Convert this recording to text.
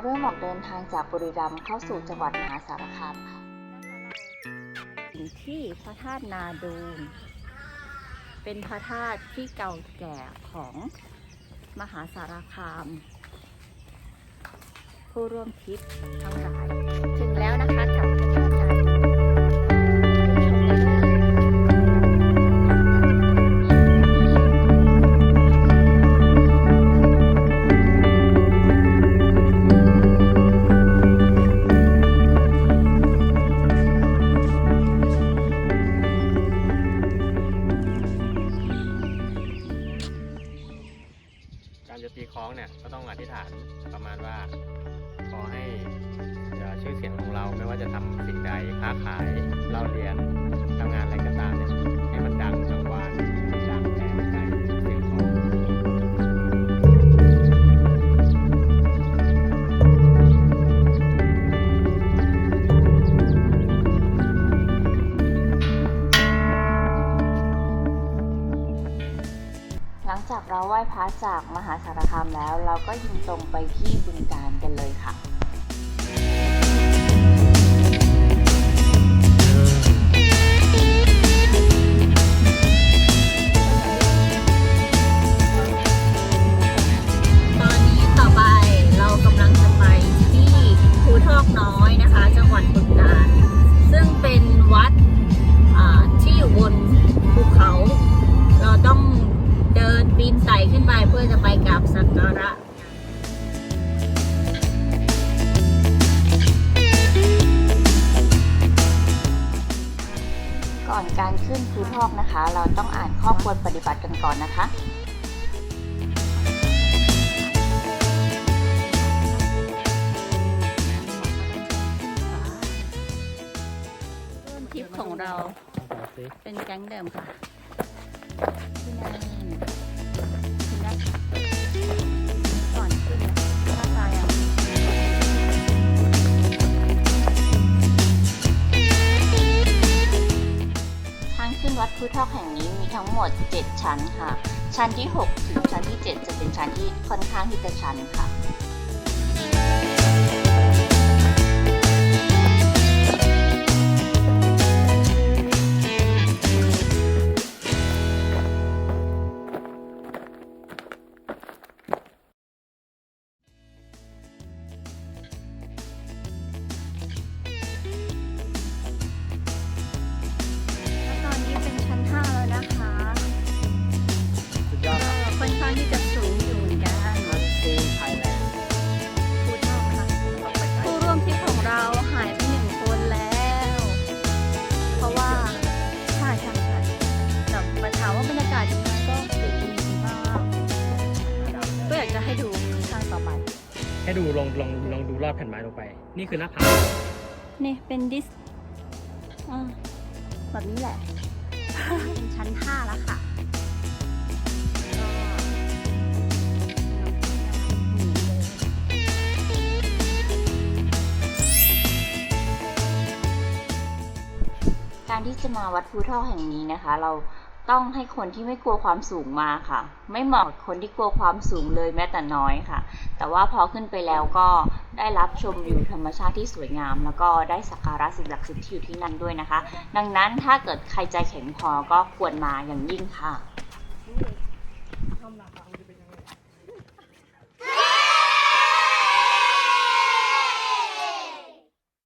เริ่มออกเดินทางจากบุรีรัมย์เข้าสู่จังหวัดมหาสารคามค่ะถึงที่พระธาตุนาดูนเป็นพระธาตุที่เก่าแก่ของมหาสารคาม ผู้ร่วมทริปทั้งหลาย ถึงแล้วนะคะกับ เนี่ยก็ต้องอธิษฐานประมาณว่า ขอให้ชื่อเสียงของเราไม่ว่าจะทำสิ่งใดค้าขายเล่าเรียน จากเราไหว้พระจากมหาสารคามแล้ว เราก็ยิงตรงไปที่บึงการกันเลยค่ะ ปีนไต่ขึ้นไปเพื่อจะไปกราบสักการะก่อนการขึ้นภูทอกนะคะ เราต้องอ่านข้อควรปฏิบัติกันก่อนนะคะร่วมทริปของเราเป็นแก๊งเดิมค่ะางขึ้นวัดภูทอกแห่งนี้มีทั้งหมด 7 ชั้นค่ะ ชั้นที่ 6 ถึงชั้นที่ 7 จะเป็นชั้นที่ค่อนข้างที่จะชันค่ะ ให้ดูลองลองลองดูรอบแผ่นไม้ลงไป นี่คือหน้าผานี่เป็นดิสอ่าแบบนี้แหละเป็นชั้น5แล้วค่ะก็การที่จะมาวัดภูทอกแห่งนี้นะคะ เรา ต้องให้คนที่ไม่กลัวความสูงมาค่ะ ไม่เหมาะกับคนที่กลัวความสูงเลยแม้แต่น้อยค่ะ แต่ว่าพอขึ้นไปแล้วก็ได้รับชมวิวธรรมชาติที่สวยงาม แล้วก็ได้สักการะสิ่งศักดิ์สิทธิ์ที่อยู่ที่นั่นด้วยนะคะ ดังนั้นถ้าเกิดใครใจแข็งพอก็ควรมาอย่างยิ่งค่ะ